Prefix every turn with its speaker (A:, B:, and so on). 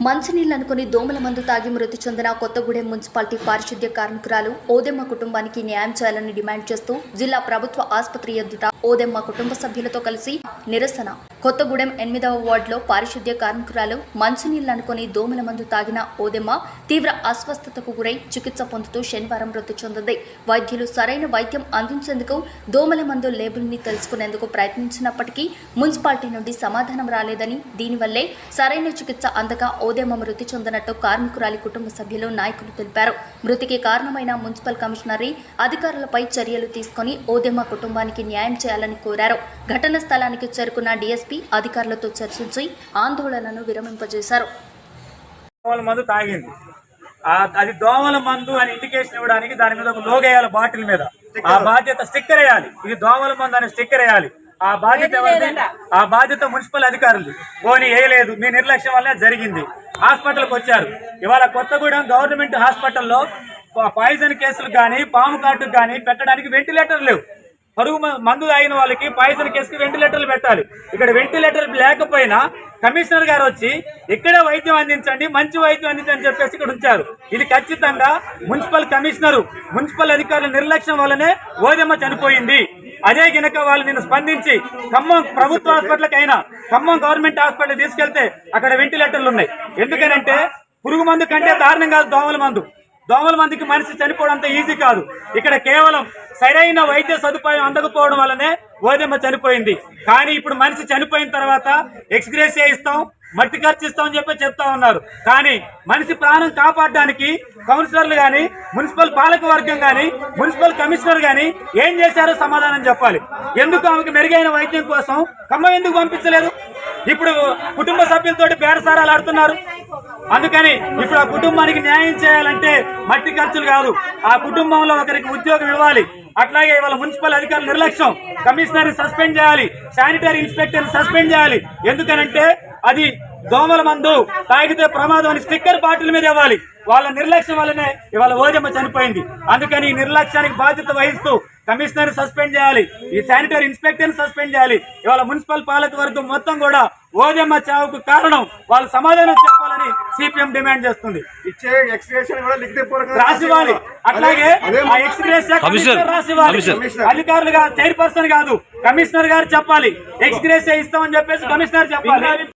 A: మంచినీళ్ళు అనుకుని దోమల మందు తాగి మృతి చెందిన కొత్తగూడెం మున్సిపాలిటీ పారిశుద్ధ్య కార్మికురాలు ఓదెమ్మ కుటుంబానికి న్యాయం చేయాలని డిమాండ్ చేస్తూ జిల్లా ప్రభుత్వ ఆసుపత్రి ఎదుట ఓదెమ్మ కుటుంబ సభ్యులతో కలిసి నిరసన. కొత్తగూడెం ఎనిమిదవ వార్డులో పారిశుద్ధ్య కార్మికురాలు మంచినీళ్ళు అనుకుని దోమల మందు తాగిన ఓదెమ్మ తీవ్ర అస్వస్థతకు గురై చికిత్స పొందుతూ శనివారం మృతి చెందింది. వైద్యులు సరైన వైద్యం అందించేందుకు దోమల మందు లేబుల్ని తెలుసుకునేందుకు ప్రయత్నించినప్పటికీ మున్సిపాలిటీ నుండి సమాధానం రాలేదని దీనివల్లే సరైన చికిత్స అందక ఓదెమ్మ మృతి చెందినట్టు కార్మికురాలి కుటుంబ సభ్యులు నాయకులు తెలిపారు. మృతికి కారణమైన మున్సిపల్ కమిషనరీ అధికారులపై చర్యలు తీసుకొని ఓదెమ్మ కుటుంబానికి న్యాయం చేయాలని కోరారు. ఘటన స్థలానికి చేరుకున్న డీఎస్పీ అధికారులతో చర్చించి ఆందోళనను విరమింపజేశారు.
B: దోమల మందు తాగింది. ఆ- అది దోమల మందు అని ఇండికేషన్ ఇవ్వడానికి దాని మీద ఒక లోగో వేయాలి బాటిల్ మీద. ఆ బాధ్యత స్టిక్కర్ వేయాలి. ఇది దోమల మందు అని స్టిక్కర్ వేయాలి. ఆ బాధ్యత ఎవరిది? ఆ బాధ్యత మున్సిపల్ అధికారులు పోనీ వేయలేదు. మీ నిర్లక్ష్యం వల్లే జరిగింది. హాస్పిటల్కి వచ్చారు. ఇవాళ కొత్తగూడెం గవర్నమెంట్ హాస్పిటల్లో పా- పాయిజన్ కేసులు కానీ పాము కాటుకు కానీ పెట్టడానికి వెంటిలేటర్ లేవు. పరుగు మందు తాగిన వాళ్ళకి పాయిజన్ కేసుకి వెంటిలేటర్లు పెట్టాలి. ఇక్కడ వెంటిలేటర్ లేకపోయినా కమిషనర్ గారు వచ్చి ఇక్కడే వైద్యం అందించండి మంచి వైద్యం అందించండి చెప్పేసి ఇక్కడ ఉంచారు. ఇది ఖచ్చితంగా మున్సిపల్ కమిషనర్ మున్సిపల్ అధికారుల నిర్లక్ష్యం వల్లనే ఓదమ్మ చనిపోయింది. అదే గినక వాళ్ళు నిన్ను స్పందించి ఖమ్మం ప్రభుత్వ హాస్పిటల్కైనా ఖమ్మం గవర్నమెంట్ హాస్పిటల్ తీసుకెళ్తే అక్కడ వెంటిలేటర్లు ఉన్నాయి. ఎందుకనంటే పురుగు మందు కంటే దారుణం కాదు దోమల మందు. దోమల మందికి మనిషి చనిపోవడం అంత ఈజీ కాదు. ఇక్కడ కేవలం సరైన వైద్య సదుపాయం అందకపోవడం వల్లనే ఓదెమ్మ చనిపోయింది. కానీ ఇప్పుడు మనిషి చనిపోయిన తర్వాత ఎక్స్గ్రేస్ ఇస్తాం మట్టి ఖర్చు ఇస్తామని చెప్పి చెప్తా ఉన్నారు. కానీ మనిషి ప్రాణం కాపాడడానికి కౌన్సిలర్లు కానీ మున్సిపల్ పాలక వర్గం కానీ మున్సిపల్ కమిషనర్ కానీ ఏం చేశారో సమాధానం చెప్పాలి. ఎందుకు ఆమెకు మెరుగైన వైద్యం కోసం? ఖమ్మం ఎందుకు పంపించలేదు? ఇప్పుడు కుటుంబ సభ్యులతోటి బేరసారాలు ఆడుతున్నారు. అందుకని ఇప్పుడు ఆ కుటుంబానికి న్యాయం చేయాలంటే మట్టి ఖర్చులు కాదు. ఆ కుటుంబంలో ఒకరికి ఉద్యోగం ఇవ్వాలి. అట్లాగే ఇవాళ మున్సిపల్ అధికారులు నిర్లక్ష్యం. కమిషనర్ సస్పెండ్ చేయాలి. శానిటరీ ఇన్స్పెక్టర్ సస్పెండ్ చేయాలి. ఎందుకనంటే అది దోమల మందు తాగితే ప్రమాదం అని స్టిక్కర్ బాటిల్ మీద ఇవ్వాలి. వాళ్ళ నిర్లక్ష్యం వల్లనే ఇవాళ ఓదమ్మ చనిపోయింది. అందుకని ఈ నిర్లక్ష్యానికి బాధ్యత వహిస్తూ కమిషనర్ సస్పెండ్ చేయాలి. ఈ శానిటరీ ఇన్స్పెక్టర్ సస్పెండ్ చేయాలి. ఇవాళ మున్సిపల్ పాలక వర్గం మొత్తం కూడా ఓదమ్మ చావుకు కారణం. వాళ్ళు సమాధానం చెప్పాలని సిపిఎం డిమాండ్ చేస్తుంది.
C: ఇచ్చే ఎక్స్ప్రెషన్ కూడా లిఖిత పూర్వకంగా
B: రాసివ్వాలి. అట్లాగే ఆ ఎక్స్గ్రేస్
D: కమిషనర్.
B: రాసివ్వాలి.
D: కమిషనర్.
B: అధికారులు చైర్పర్సన్ కాదు కమిషనర్ గారు చెప్పాలి. ఎక్స్గ్రేస్ ఇస్తామని చెప్పేసి కమిషనర్ చెప్పాలి.